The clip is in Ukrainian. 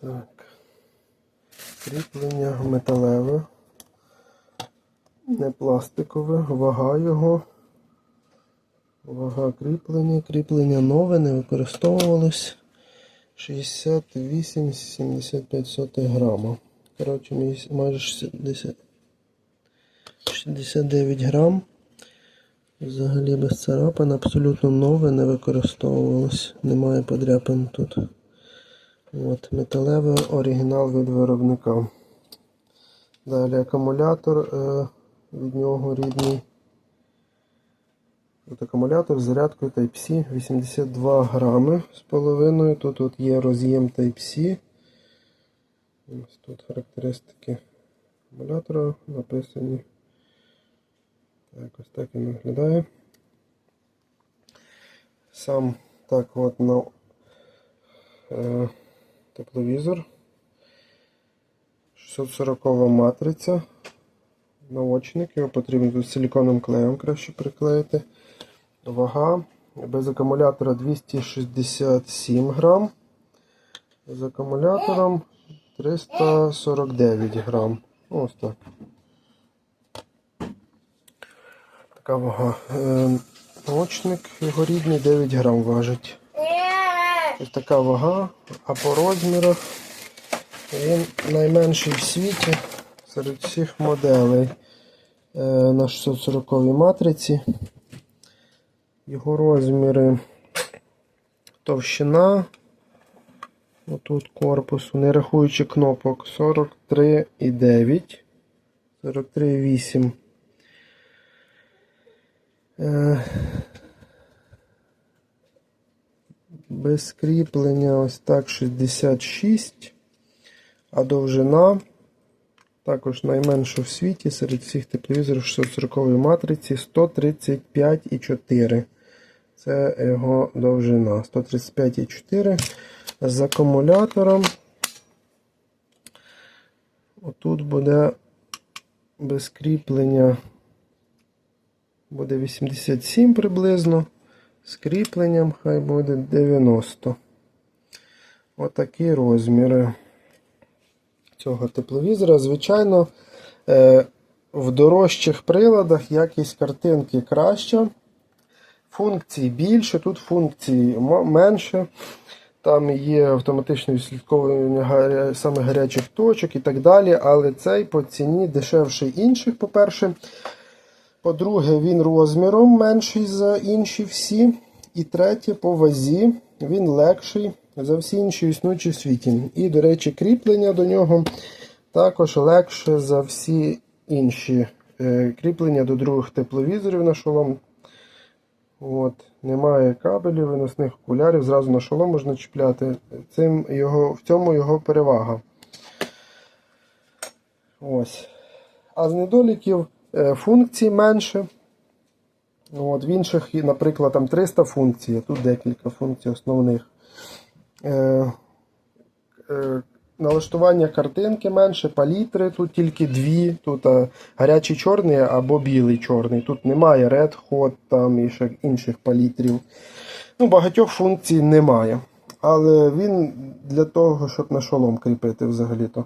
Так. Кріплення металеве, не пластикове, вага його. Вага кріплення. Кріплення нове, не використовувалось. 68-75 грама. Коротше, майже 60, 69 грам. Взагалі без царапин, абсолютно нове, не використовувалось. Немає подряпин тут. От, металевий оригінал від виробника. Далі акумулятор е, від нього рідний. От акумулятор з зарядкою Type-C 82 грами з половиною. Тут от є роз'єм Type-C. Ось тут характеристики акумулятора написані. Так, ось так він виглядає. Сам так от на е, тепловізор. 640 матриця. Наочник. Його потрібно тут силіконовим клеєм краще приклеїти. Вага без акумулятора 267 грам. З акумулятором 349 грам. Ось так. Така вага. Е, Наочник його рідний 9 грам важить. Ось така вага, а по розмірах він найменший в світі серед всіх моделей е, на 640 матриці. Його розміри товщина. Отут корпусу, не рахуючи кнопок, 43,9, 43,8. Е, без кріплення ось так 66, а довжина також найменша в світі серед всіх тепловізорів 640 матриці 135,4. Це його довжина. 135,4 з акумулятором. Отут буде без кріплення буде 87 приблизно. З кріпленням хай буде 90. Отакі розміри цього тепловізора. Звичайно, е, в дорожчих приладах якість картинки краща. Функцій більше, тут функцій менше. Там є автоматичне відслідковування саме гарячих точок і так далі. Але цей по ціні дешевший інших, по-перше. По-друге, він розміром менший за інші всі. І третє, по вазі він легший за всі інші існуючі в світі. І, до речі, кріплення до нього також легше за всі інші е, кріплення до других тепловізорів на шолом. От, немає кабелів, виносних окулярів, зразу на шолом можна чіпляти. Цим його, в цьому його перевага. Ось. А з недоліків функцій менше. Ну, От, в інших, наприклад, там 300 функцій, а тут декілька функцій основних. Е, е, налаштування картинки менше, палітри тут тільки дві. Тут е, гарячий чорний або білий чорний. Тут немає Red Hot там і ще інших палітрів. Ну, багатьох функцій немає. Але він для того, щоб на шолом кріпити взагалі-то.